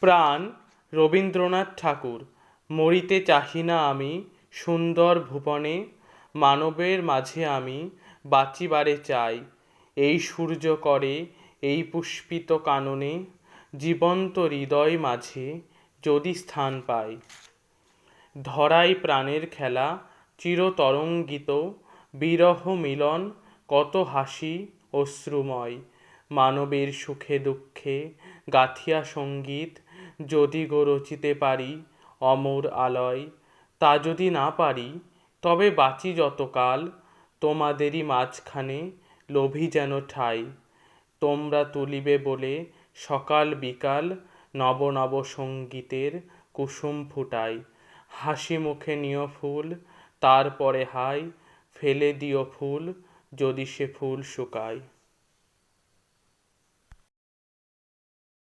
প্রাণ রবীন্দ্রনাথ ঠাকুর, মরিতে চাহি না আমি, সুন্দর ভুবনে, মানবের মাঝে আমি বাঁচিবারে চাই। এই সূর্য করে, এই পুষ্পিত কাননে, জীবন্ত হৃদয় মাঝে যদি স্থান পাই। ধরাই প্রাণের খেলা, চিরতরঙ্গিত, বিরহ মিলন, কত হাসি, অশ্রুময়। মানবের সুখে দুঃখে গাথিয়া সংগীত যদি গো রচিতে পারি অমর আলয়, তা যদি না পারি, তবে বাঁচি যতকাল, তোমাদেরই মাঝখানে লভি যেন ঠাঁই। তোমরা তুলিবে বলে সকাল বিকাল নব নব সঙ্গীতের কুসুম ফুটাই। হাসি মুখে নিও ফুল, তারপরে হাই, ফেলে দিও ফুল, যদি সে ফুল শুকায়।